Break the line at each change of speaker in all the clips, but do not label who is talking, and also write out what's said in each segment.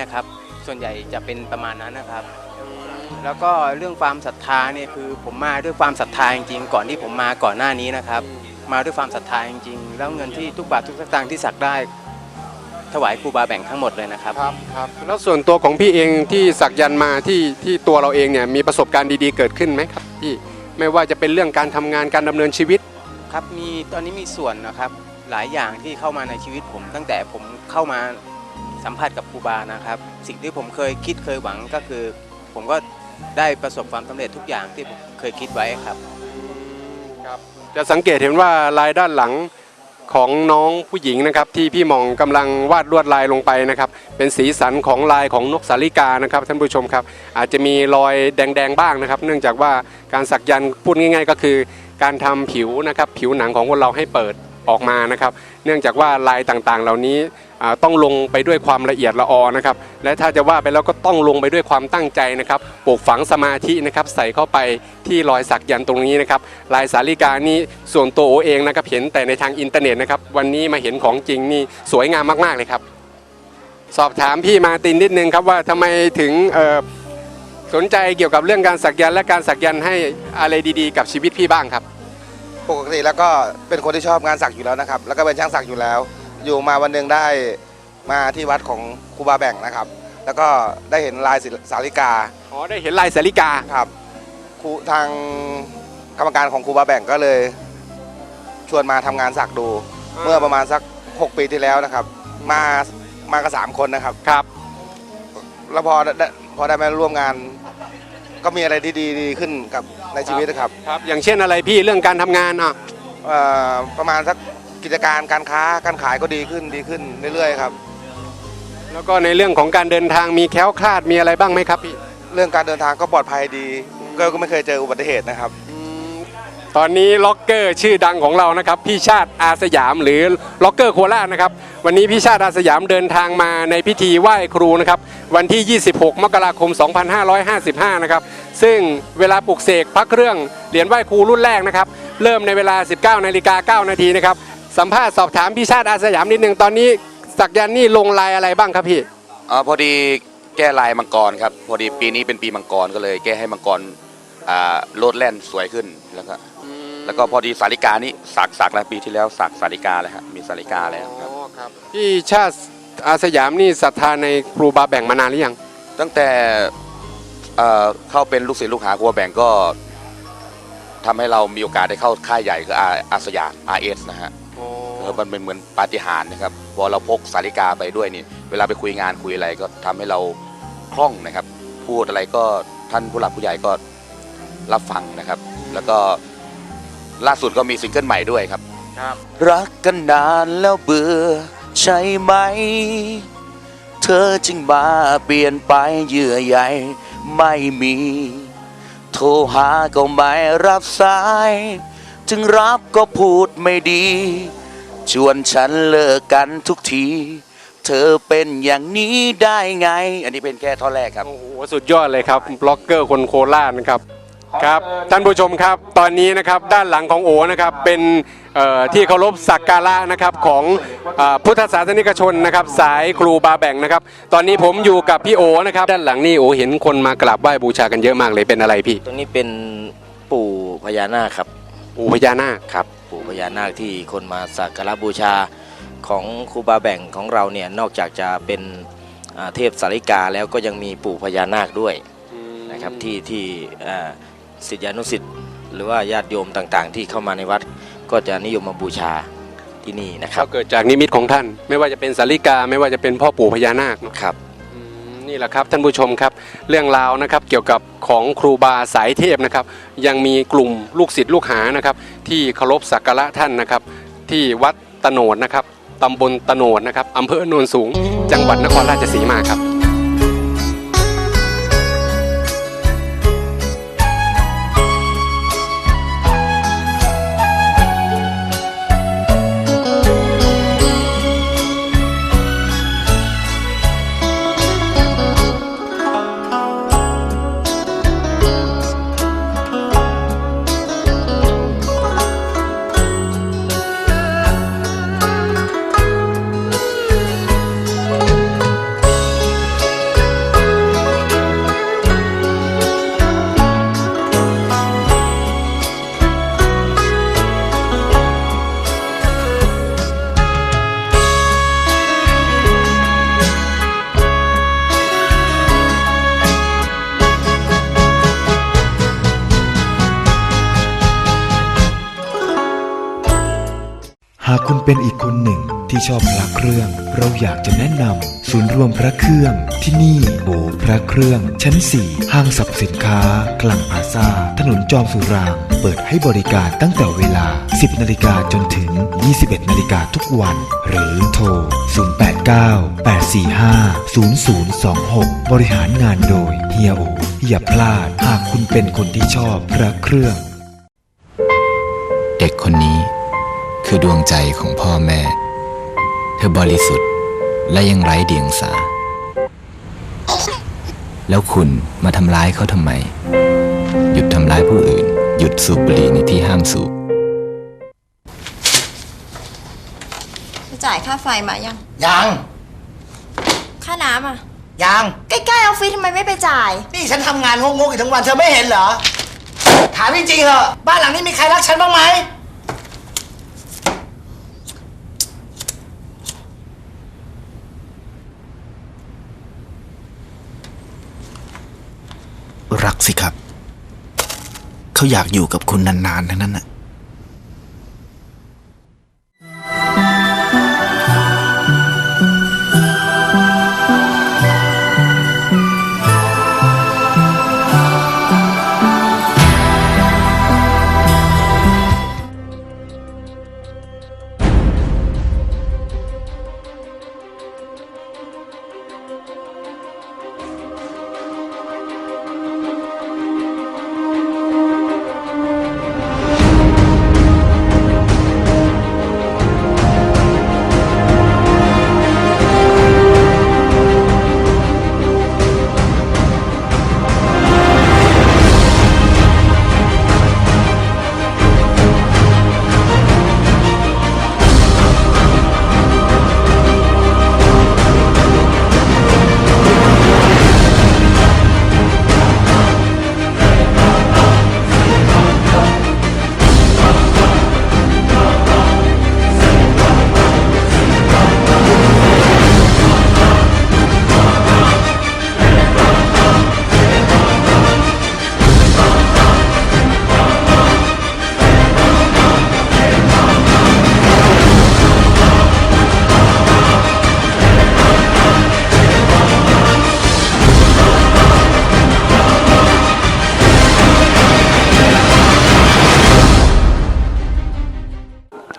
นะครับส่วนใหญ่จะเป็นประมาณนั้นนะครับ แล้วก็เรื่องความศรัทธาเนี่ยคือผมมาด้วยความศรัทธาจริงๆ ก่อนที่ผมมาก่อนหน้านี้นะครับ มาด้วยความศรัทธาจริงๆ แล้วเงินที่ทุกบาททุกสตางค์ที่สักได้ ถวายครูบาแบ่งทั้งหมดเลยนะครับ
ครับครับแล้วส่วนตัวของพี่เองที่สักยันต์มาที่ที่ตัวเราเองเนี่ยมีประสบการณ์ดีๆเกิดขึ้นไหมครับพี่ไม่ว่าจะเป็นเรื่องการทำงานการดำเนินชีวิต
ครับมีตอนนี้มีส่วนนะครับหลายอย่างที่เข้ามาในชีวิตผมตั้งแต่ผมเข้ามา สัมผัสกับครูบานะครับ สิ่งที่ผมเคยคิดเคยหวังก็คือ ผมก็ได้ประสบความสำเร็จทุกอย่างที่ผมเคยคิดไว้ครับ
ครับจะสังเกตเห็นว่าลายด้านหลังของน้องผู้หญิงนะครับ ที่พี่มองกำลังวาดลวดลายลงไปนะครับ เป็นสีสันของลายของนกสาลิกานะครับท่านผู้ชมครับ อาจจะมีรอยแดงๆบ้างนะครับ เนื่องจากว่าการสักยันต์พูดง่าย ๆ ก็คือ การทำผิวนะครับผิวหนังของคนเราให้เปิด ออกมานะครับ เนื่องจากว่าลายต่างๆ เหล่านี้ต้องลงไปด้วยความละเอียดละออนะครับ และถ้าจะว่าไปแล้วก็ต้องลงไปด้วยความตั้งใจนะครับปลูกฝังสมาธินะครับใส่เข้าไปที่รอยสักยันตรงนี้นะครับ ลายสาลิกานี่ส่วนตัวโอเองนะครับเห็นแต่ในทางอินเทอร์เน็ตนะครับ วันนี้มาเห็นของจริงนี่สวยงามมากๆเลยครับ สอบถามพี่มาตินนิดนึงครับว่าทำไมถึงสนใจเกี่ยวกับเรื่องการสักยันและการสักยันให้อะไรดีๆ กับชีวิตพี่บ้างครับ
ปกติแล้วก็เป็นคนที่ชอบงานสักอยู่แล้วนะครับ แล้วก็เป็นช่างสักอยู่แล้ว อยู่มาวันหนึ่งได้มาที่วัดของครูบาแบ่งนะครับ แล้วก็ได้เห็นลายศิลสาลิกา
อ๋อได้เห็นลายสาลิกา
ครับครูทางกรรมการของครูบาแบ่งก็เลย ชวนมาทำงานสักดู เมื่อประมาณสัก 6 ปีที่แล้วนะครับ มามากันสามคนนะครับ
ครับ
แล้วพอได้พอได้มาร่วมงาน ก็มีอะไรที่ดีดีขึ้นกับ ในชีวิตนะครับ
ครับอย่างเช่นอะไรพี่เรื่องการทำงานอะ
เอ่อประมาณสักกิจการการค้าการขายก็ดีขึ้นดีขึ้นเรื่อยๆครับ
แล้วก็ในเรื่องของการเดินทางมีแคล้วคลาดมีอะไรบ้างไหมครับพี่
เรื่องการเดินทางก็ปลอดภัยดีก็ก็ไม่เคยเจออุบัติเหตุนะครับ
ตอนนี้ล็อกเกอร์ชื่อดังของเรานะครับพี่ชาติอาสยามหรือล็อกเกอร์โคราชนะครับวันนี้พี่ชาติอาสยามเดินทางมาในพิธีไหว้ครูนะครับวันที่ 26 มกราคม 2555 นะครับซึ่งเวลาปลุกเสกพระเครื่องเหรียญไหว้ครูรุ่นแรกนะครับเริ่มในเวลา 19นาฬิกา9นาทีนะครับสัมภาษณ์สอบถามพี่ชาติอาสยามนิดหนึ่งตอนนี้สักยันนี่ลงลายอะไรบ้างครับพี่
อ๋อพอดีแก้ลายมังกรครับพอดีปีนี้เป็นปีมังกรก็เลย แก้ให้มังกรอ่าโลดแล่นสวยขึ้นแล้วก็ แล้วก็พอดีสาริกานี่สักสักแล้วปีที่แล้วสักสาริกาแล้วฮะมีสาริกาแล้วครับ
พี่ชาติอาสยามนี่ศรัทธาในครูบาแบ่งมานานหรือยัง
ตั้งแต่เอ่อเข้าเป็นลูกศิษย์ลูกหาครัวแบ่งก็ทำให้เรามีโอกาสได้เข้าค่ายใหญ่คืออาอาสยาม RS นะฮะเออมันเป็นเหมือนปาฏิหาริย์นะครับพอเราพกสาริกาไปด้วยนี่เวลาไปคุยงานคุยอะไรก็ทำให้เราคล่องนะครับ พูดอะไรก็ท่านผู้หลักผู้ใหญ่ก็รับฟังนะครับ แล้วก็ ล่าสุดก็มีซิงเกิลใหม่ด้วยครับ รักกันนานแล้วเบื่อใช่ไหม เธอจึงมาเปลี่ยนไปเยื่อใยไม่มี โทรหาก็ไม่รับสายจึงรับก็พูดไม่ดี ชวนฉันเลิกกันทุกที เธอเป็นอย่างนี้ได้ไง อันนี้เป็นแค่ท่อนแรกครับ
โอ้โห สุดยอดเลยครับ บล็อกเกอร์คนโคราชนะครับ ครับท่านผู้ชมครับตอนนี้นะครับด้านหลังของโอนะครับเป็นเอ่อที่เคารพสักการะนะครับของเอ่อพุทธศาสนิกชนนะครับสายครูบาแบ่งนะครับ ตอนนี้ผมอยู่กับพี่โอนะครับ ด้านหลังนี่โอเห็นคนมากราบไหว้บูชากันเยอะมากเลยเป็นอะไรพี่
ตรงนี้เป็นปู่พญานาคครับ
ปู่พญานาค
ครับ ปู่พญานาคที่คนมาสักการะบูชาของครูบาแบ่งของเราเนี่ยนอกจากจะเป็นอ่าเทพสาริกาแล้วก็ยังมีปู่พญานาคด้วยนะครับที่ที่อ่า ศิษยานุศิษย์หรือว่าญาติโยมต่างๆ ที่เข้ามาในวัดก็จะนิยมมาบูชาที่นี่นะครั
ก็
บ
เกิดจากนิมิตของท่าน ไม่ว่าจะเป็นสาริกา ไม่ว่าจะเป็นพ่อปู่พญานาคเนอะ
ครับ
อืมนี่แหละครับท่านผู้ชมครับ เรื่องราวนะครับเกี่ยวกับของครูบาสายเทพนะครับ ยังมีกลุ่มลูกศิษย์ลูกหานะครับ ที่เคารพสักการะท่านนะครับ ที่วัดตะโนดนะครับตำบลตะโนดนะครับอำเภอโนนสูง จังหวัดนครราชสีมาครับ
เป็นอีกคนหนึ่งที่ชอบพระเครื่อง เราอยากจะแนะนำศูนย์รวมพระเครื่องที่นี่โอพระเครื่อง ชั้น 4 ห้างสรรพสินค้า กลางพาซาถนนจอมสุรางเปิดให้บริการตั้งแต่เวลา 10 นาฬิกาจนถึง 21 นาฬิกาทุกวัน หรือโทร 089-845-0026 บริหารงานโดยเฮียโออย่าพลาดหากคุณเป็นคนที่ชอบพระเครื่อง
เด็กคนนี้ คือดวงใจของพ่อแม่ เธอบริสุทธิ์และยังไร้เดียงสา แล้วคุณมาทำร้ายเขาทำไม หยุดทำร้ายผู้อื่น หยุดสูบบุหรี่ในที่ห้ามสูบ
จะจ่ายค่าไฟมายัง
ยัง
ค่าน้ำอะ
ยัง
ใกล้ๆออฟฟิศทำไมไม่ไปจ่าย
นี่ฉันทำงานงกๆอยู่ทั้งวันเธอไม่เห็นเหรอ ถามจริงๆเหอะ บ้านหลังนี้มีใครรักฉันบ้างไหม
สิครับ เขาอยากอยู่กับคุณนานๆทั้งนั้นน่ะ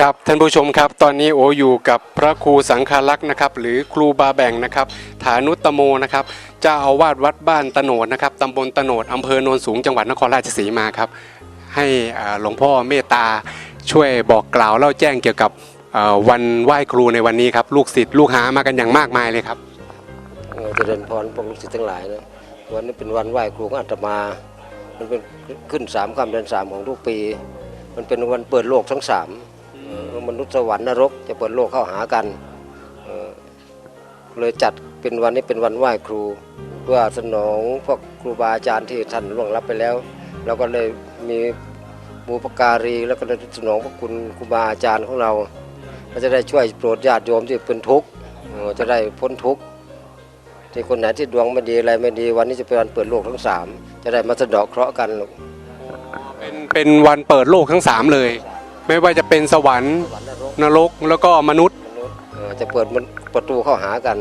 ครับท่านผู้ชมครับ ตอนนี้โออยู่กับพระครูสังฆลักษณ์นะครับ หรือครูบาแบ่งนะครับ ฐานุตโมนะครับเจ้าอาวาสวัดบ้านตโนดนะครับตำบลตโนดอำเภอโนนสูงจังหวัดนครราชสีมาครับ ให้หลวงพ่อเมตตาช่วยบอกกล่าวเล่าแจ้งเกี่ยวกับวันไหว้ครูในวันนี้ครับ ลูกศิษย์ลูกหามากันอย่างมากมายเลยครับ
เอ่อเจริญพรพวกลูกศิษย์ทั้งหลายนะวันนี้เป็นวันไหว้ครูของอาตมา มันเป็นขึ้นสามคำเดือนสามของทุกปี มันเป็นวันเปิดโลกทั้งสาม มนุษย์สวรรค์นรกจะเปิดโลกเข้าหากันเลยจัดเป็นวันนี้เป็นวันไหว้ครูเพื่อสนองพวกครูบาอาจารย์ที่ท่านล่วงลับไปแล้วเราก็เลยมีบูปการีแล้วก็เลยสนองพระคุณครูบาอาจารย์ของเราก็จะได้ช่วยโปรดญาติโยมที่เป็นทุกข์จะได้พ้นทุกข์ที่คนไหนที่ดวงไม่ดีอะไรไม่ดี วันนี้จะเป็นวันเปิดโลกทั้งสามจะได้มาสะดาะเคราะห์กัน
เป็นเป็นวันเปิดโลกทั้งสามเลย ไม่ว่าจะเป็นสวรรค์
สวรรค์นรก
นรกแล้วก็มนุษย์
มนุษย์เอ่อจะเปิดมันประตูเข้าหากัน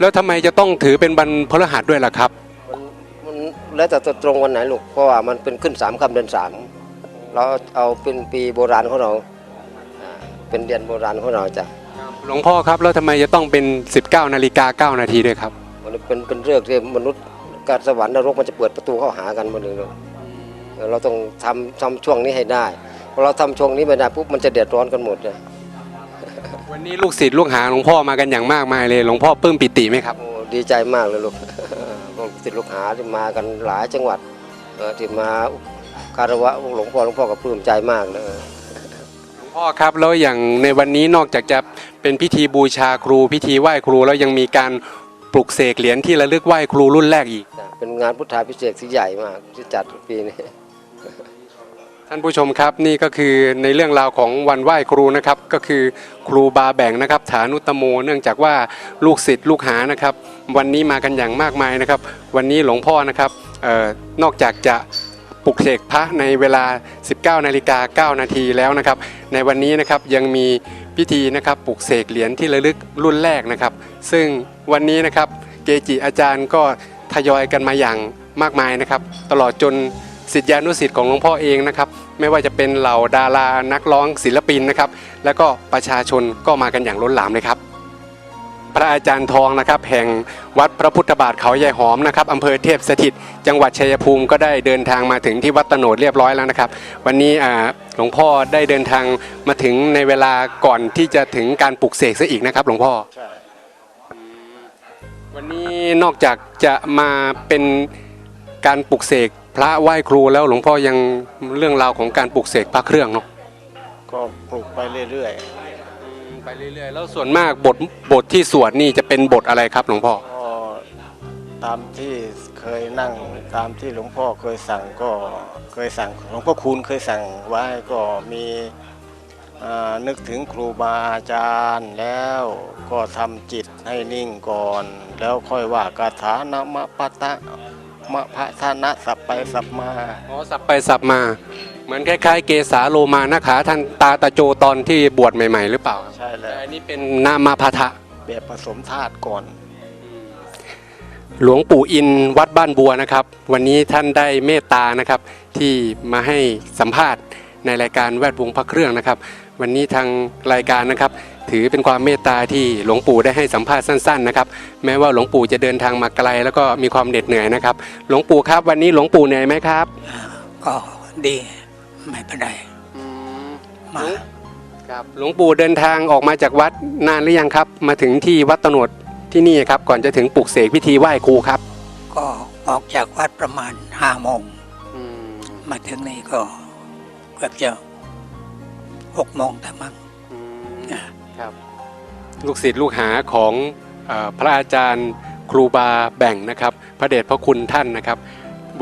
แล้วทำไมจะต้องถือเป็นวันพฤหัสด้วยล่ะครับ
มันมันแล้วแต่จะตรงวันไหนลูกเพราะว่ามันเป็นขึ้นสามคำเดือนสามเราเอาเป็นปีโบราณของเราอ่าเป็นเดือนโบราณของเราจ้ะ
หลวงพ่อครับแล้วทำไมจะต้องเป็น 19นาฬิกา9นาทีด้วยครับ
มันเป็นเป็นเรื่องที่มนุษย์การสวรรค์นรกมันจะเปิดประตูเข้าหากันหมดเลยลูกเออเราต้องทำทำช่วงนี้ให้ได้ พอเราทำช่วงนี้ไม่ได้ปุ๊บมันจะเดือดร้อนกันหมดเลย
วันนี้ลูกศิษย์ลูกหาหลวงพ่อมากันอย่างมากมายเลยหลวงพ่อปลื้มปิติไหมครับ
โอ้ดีใจมากเลยลูกพวกศิษย์ลูกหาที่มากันหลายจังหวัดเอ่อที่มาคารวะหลวงพ่อหลวงพ่อก็ปลื้มใจมากเลย
หลวงพ่อครับแล้วอย่างในวันนี้นอกจากจะเป็นพิธีบูชาครู พิธีไหว้ครูแล้วยังมีการปลุกเสกเหรียญที่ระลึกไหว้ครูรุ่นแรกอีก
จ้ะเป็นงานพุทธาพิเศษกที่ใหญ่มากที่จัดปีนี้
ท่านผู้ชมครับนี่ก็คือในเรื่องราวของวันไหว้ครูนะครับ ก็คือครูบาแบ่งนะครับฐานุตโม เนื่องจากว่าลูกศิษย์ลูกหานะครับ วันนี้มากันอย่างมากมายนะครับ วันนี้หลวงพ่อนะครับออนอกจากจะปลุกเสกพระในเวลา 19นาฬิกา9นาทีแล้วนะครับ ในวันนี้นะครับยังมีพิธีนะครับปลุกเสกเหรียญที่ระลึกรุ่นแรกนะครับ ซึ่งวันนี้นะครับเกจิอาจารย์ก็ทยอยกันมาอย่างมากมายนะครับ ตลอดจน สิทธิานุสิทธิ์ของหลวงพ่อเองนะครับ ไม่ว่าจะเป็นเหล่าดารานักร้องศิลปินนะครับ แล้วก็ประชาชนก็มากันอย่างล้นหลามเลยครับ พระอาจารย์ทองนะครับ แห่งวัดพระพุทธบาทเขาใหญ่หอมนะครับอำเภอเทพสถิต จังหวัดชัยภูมิก็ได้เดินทางมาถึงที่วัดตโนดเรียบร้อยแล้วนะครับ วันนี้อ่าหลวงพ่อได้เดินทางมาถึงในเวลาก่อนที่จะถึงการปลุกเสกซะอีกนะครับ หลวงพ่อ
ใช่
วันนี้นอกจากจะมาเป็นการปลุกเสก พระไหว้ครูแล้วหลวงพ่อยังเรื่องราวของการปลุกเสกพระเครื่องเนาะ
ก็ปลูกไปเรื่อย
ไปเรื่อยๆ แล้วส่วนมากบทบทที่สวดนี่จะเป็นบทอะไรครับหลวงพ่อ
ๆก็ตามที่เคยนั่งตามที่หลวงพ่อเคยสั่งก็เคยสั่งหลวงพ่อคูณเคยสั่งไว้ก็มีอ่านึกถึงครูบาอาจารย์แล้วก็ทำจิตให้นิ่งก่อน แล้วค่อยว่ากาถานมะปะตะ มะพะทานะสับไปสับมา
อ๋อสับไปสับมา เหมือนคล้ายๆ เกสาโลมานะขาท่านตาตะโจตอนที่บวชใหม่ ๆ หรือเปล่าครับ
ใช่แล้
แต่
ว
อันนี้เป็นนามาพาทะ
แบบผสมธาตุก่อน
หลวงปู่อินวัดบ้านบัวนะครับ วันนี้ท่านได้เมตตานะครับ ที่มาให้สัมภาษณ์ในรายการแวดวงพระเครื่องนะครับ วันนี้ทางรายการนะครับ ถือเป็นความเมตตาที่หลวงปู่ได้ให้สัมภาษณ์สั้นๆนะครับแม้ว่าหลวงปู่จะเดินทางมาไกล แล้วก็มีความเหน็ดเหนื่อยนะครับ หลวงปู่ครับวันนี้หลวงปู่เหนื่อยไหมครับ
ก็ดีไม่เป็นไรมา
ครับหลวงปู่เดินทางออกมาจากวัดนานหรือยังครับ มาถึงที่วัดตโนดที่นี่ครับ ก่อนจะถึงปลุกเสกพิธีไหว้ครูครับ
ก็ออกจากวัดประมาณห้าโมงมาถึงนี่ก็เกือบจะหกโมงแต่มั้ง
ครับ ลูกศิษย์ลูกหาของเออพระอาจารย์ครูบาแบ่งนะครับ พระเดชพระคุณท่านนะครับ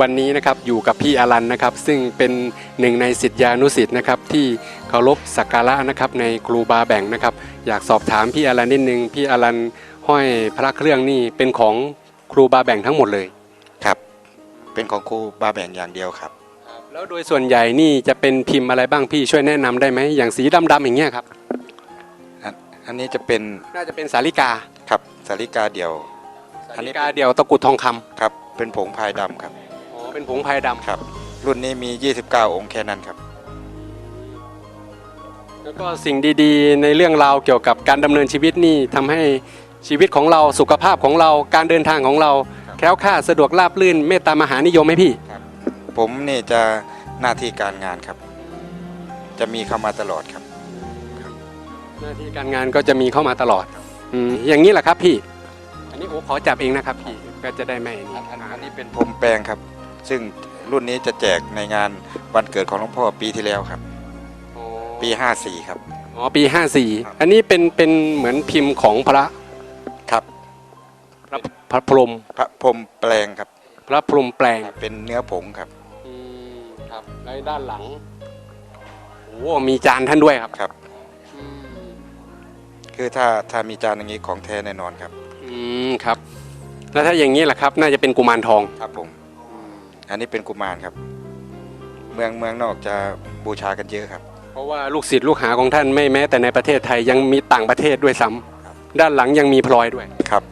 วันนี้นะครับอยู่กับพี่อรันนะครับ ซึ่งเป็นหนึ่งในศิษยานุศิษย์นะครับที่เคารพสักการะนะครับในครูบาแบ่งนะครับ อยากสอบถามพี่อรันนิดนึงพี่อรันห้อยพระเครื่องนี่เป็นของครูบาแบ่งทั้งหมดเลย
ครับ เป็นของครูบาแบ่งอย่างเดียวครับ
แล้วโดยส่วนใหญ่นี่จะเป็นพิมพ์อะไรบ้างพี่ช่วยแนะนำได้ไหมอย่างสีดำๆอย่างเงี้ยครับ
อันอันนี้จะเป็น
น่าจะเป็นสาลิกา
ครับสาริกาเดี่ยว
สาลิกาเดี่ยวตะกรุดทองคำ
ครับ เป็นผงพายดำครับ
อ๋อเป็นผงพายดำ
ครับ รุ่นนี้มี 29 องค์แค่นั้นครับ
แล้วก็สิ่งดีๆ ในเรื่องราวเกี่ยวกับการดำเนินชีวิตนี่ทำให้ชีวิตของเราสุขภาพของเราการเดินทางของเรา
ครับ
แคล้วคลาดสะดวกราบรื่นเมตตามหานิยมไหมพี่
ผมนี่จะหน้าที่การงานครับ จะมีเข้ามาตลอดครับ
หน้าที่การงานก็จะมีเข้ามาตลอดอืมอย่างนี้แหละครับพี่ อันนี้โอ้ขอจับเองนะครับพี่ก็จะได้ไม่นี่
อันอันนี้เป็นพรมแปลงครับ ซึ่งรุ่นนี้จะแจกในงานวันเกิดของหลวงพ่อปีที่แล้วครับ
อ๋อ
ปี 54 ครับ
อ๋อปี
ครับ
54อันนี้เป็นเป็นเหมือนพิมพ์ของพระ
ครับ
พระพระพรหม
พระพรมแปลงครับ
พระพรหมแปลง
เป็นเนื้อผงครับ
อืมครับแล้วด้านหลังโอ้มีจานท่านด้วยครับ
ครับ คือถ้าถ้ามีจานอย่างนี้ของแท้แน่นอนครับ
อืมครับ แล้วถ้าอย่างนี้ล่ะครับ น่าจะเป็นกุมารทอง
ครับผม อันนี้เป็นกุมารครับ เมืองเมืองนอกจะบูชากันเยอะครับ
เพราะว่าลูกศิษย์ลูกหาของท่านไม่แม้ แต่ในประเทศไทยยังมีต่างประเทศด้วยซ้ำด้านหลังยังมีพลอยด้วย
ครับ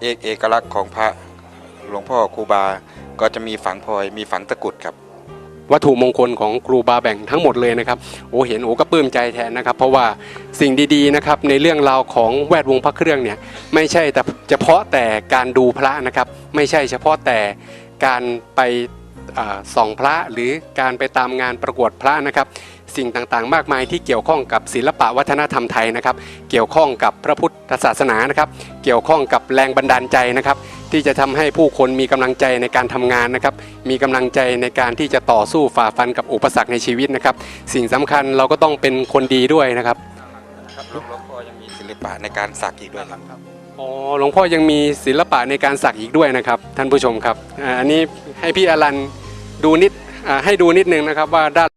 เอกเอกลักษณ์ของพระหลวงพ่อครูบา ก็จะมีฝังพลอยมีฝังตะกรุดครับ
วัตถุมงคลของครูบาแบ่งทั้งหมดเลยนะครับโอ้เห็นโอ้ก็ปลื้มใจแทนนะครับ เพราะว่าสิ่งดีๆนะครับในเรื่องราวของแวดวงพระเครื่องเนี่ยไม่ใช่แต่เฉพาะแต่การดูพระนะครับ ไม่ใช่เฉพาะแต่การไปส่องพระหรือการไปตามงานประกวดพระนะครับ สิ่งต่างๆ มากมายที่เกี่ยวข้องกับศิลปะวัฒนธรรมไทยนะครับ เกี่ยวข้องกับพระพุทธศาสนานะครับ เกี่ยวข้องกับแรงบันดาลใจนะครับ ที่จะทำให้ผู้คนมีกำลังใจในการทำงานนะครับ มีกำลังใจในการที่จะต่อสู้ฝ่าฟันกับอุปสรรคในชีวิตนะครับ สิ่งสำคัญเราก็ต้องเป็นคนดีด้วยนะครับ
ครับหลวงพ่อยังมีศิลปะในการสักอีกด้วยครับ
อ๋อหลวงพ่อยังมีศิลปะในการสักอีกด้วยนะครับ ท่านผู้ชมครับอ่าอันนี้ให้พี่อรันดูนิดอ่าให้ดูนิดนึงนะครับว่าด้าน